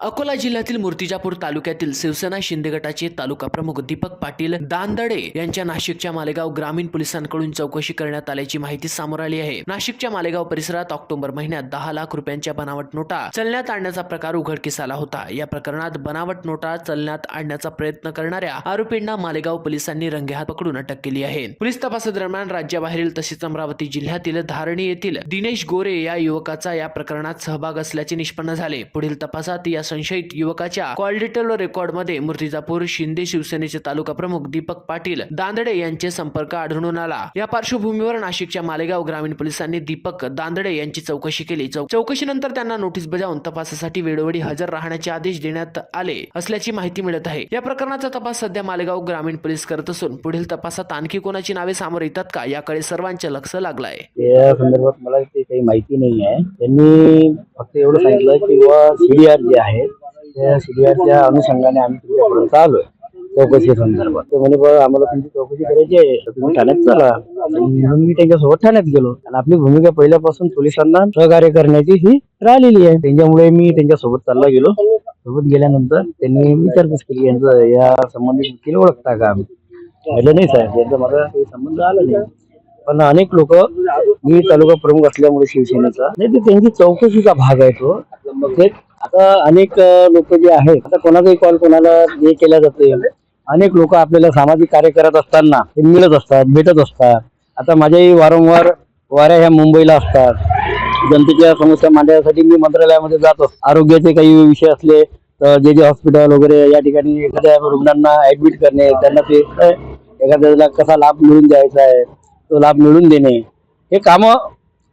अकोला जिल्ह्यातील मूर्तिजापूर तालुक्यातील शिवसेना शिंदे गटाचे तालुका प्रमुख दीपक पाटील दांदडे यांच्या नाशिकच्या मालेगाव ग्रामीण पोलिसांकडून चौकशी करण्यात आल्याची माहिती समोर आली आहे. नाशिकच्या मालेगाव परिसरात ऑक्टोबर महिन्यात दहा लाख रुपयांच्या बनावट नोटा चलण्यात आणण्याचा प्रकार उघडकीस आला होता. या प्रकरणात बनावट नोटा चलण्यात आणण्याचा प्रयत्न करणाऱ्या आरोपींना मालेगाव पोलिसांनी रंगेहात पकडून अटक केली आहे. पोलीस तपासादरम्यान राज्याबाहेरील तसेच अमरावती जिल्ह्यातील धारणी येथील दिनेश गोरे या युवकाचा या प्रकरणात सहभाग असल्याचे निष्पन्न झाले. पुढील तपासात या संशयित युवकाच्या कॉल डिटेल रेकॉर्डमध्ये मूर्तिजापूर शिंदे शिवसेनेचे तालुका प्रमुख दीपक पाटील दांदडे यांचे संपर्क आढळून आला. या पार्श्वभूमीवर नाशिकच्या मालेगाव ग्रामीण पोलिसांनी दीपक दांदडे यांची चौकशी केली. चौ- चौकशीनंतर त्यांना नोटीस बजावून तपासासाठी वेळोवेळी हजर राहण्याचे आदेश देण्यात आले असल्याची माहिती मिळत आहे. या प्रकरणाचा तपास सध्या मालेगाव ग्रामीण पोलीस करत असून पुढील तपासात आणखी कोणाची नावे समोर येतात का याकडे सर्वांचे लक्ष लागलं आहे संदर्भात मला काही माहिती नाही आहे. त्यांनी फक्त एवढं सांगितलं की सीडीआर जे आहे त्या सीडीआरच्या अनुषंगाने आम्ही तुमच्यापर्यंत आलोय चौकशी संदर्भात. ते म्हणे बा आम्हाला तुमची चौकशी करायची आहे. तर तुम्ही ठाण्यात चला. म्हणून मी त्यांच्यासोबत ठाण्यात गेलो. आणि आपली भूमिका पहिल्यापासून पोलिसांना सहकार्य करण्याची ही राहिलेली आहे. त्यांच्यामुळे मी त्यांच्यासोबत चालला गेलो. सोबत गेल्यानंतर त्यांनी विचारपूस केली यांचं या संबंधित वकील ओळखता का आम्ही? म्हटलं नाही साहेब यांचा माझा काही संबंध आला नाही. पण अनेक लोक मी तालुका प्रमुख असल्यामुळे शिवसेनेचा नाही ते त्यांची चौकशीचा भाग आहे तो. ते आता अनेक लोक जे आहेत आता कोणाचाही कॉल कोणाला हे केल्या जाते अनेक लोक आपल्याला सामाजिक कार्य करत असताना ते मिळत असतात भेटत असतात. आता माझ्याही वारंवार वाऱ्या ह्या मुंबईला असतात. जनतेच्या समस्या मांडण्यासाठी मी मंत्रालयामध्ये जात असतो. आरोग्याचे काही विषय असले तर जे जे हॉस्पिटल वगैरे या ठिकाणी एखाद्या रुग्णांना ऍडमिट करणे त्यांना ते एखाद्याला कसा लाभ मिळून द्यायचा आहे तो लाभ मिळून देणे. हे कामं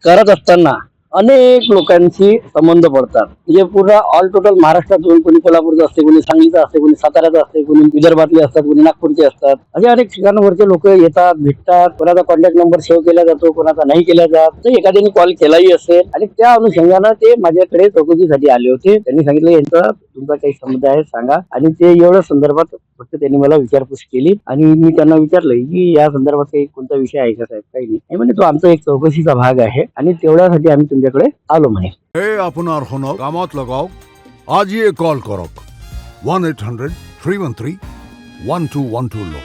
करत असताना अनेक लोकांशी संबंध पडतात. म्हणजे पूर्ण ऑल टोटल महाराष्ट्रातून कोणी कोल्हापूरचं असते कोणी सांगलीचं असते कोणी साताऱ्याचं असते कोणी विदर्भातले असतात कोणी नागपूरचे असतात. असे अनेक ठिकाणावरचे लोक येतात भेटतात. कोणाचा कॉन्टॅक्ट नंबर सेव्ह केला जातो कोणाचा नाही केला जात. तर एखाद्याने कॉल केलाही असेल. आणि त्या अनुषंगानं ते माझ्याकडे चौकशीसाठी आले होते. त्यांनी सांगितलं यांचा तुमचा काही संबंध आहे सांगा. आणि ते एवढ्या संदर्भात फक्त त्यांनी मला विचारपूस केली. आणि मी त्यांना विचारलं की या संदर्भात काही कोणता विषय आहे का साहेब? काही नाही. म्हणजे तो आमचा एक चौकशीचा भाग आहे आणि तेवढ्यासाठी आम्ही तुमच्याकडे आलो म्हणे. हे आपण होणार कामात लगाव. आज ये कॉल करो. One eight hundred three one three one two one two low.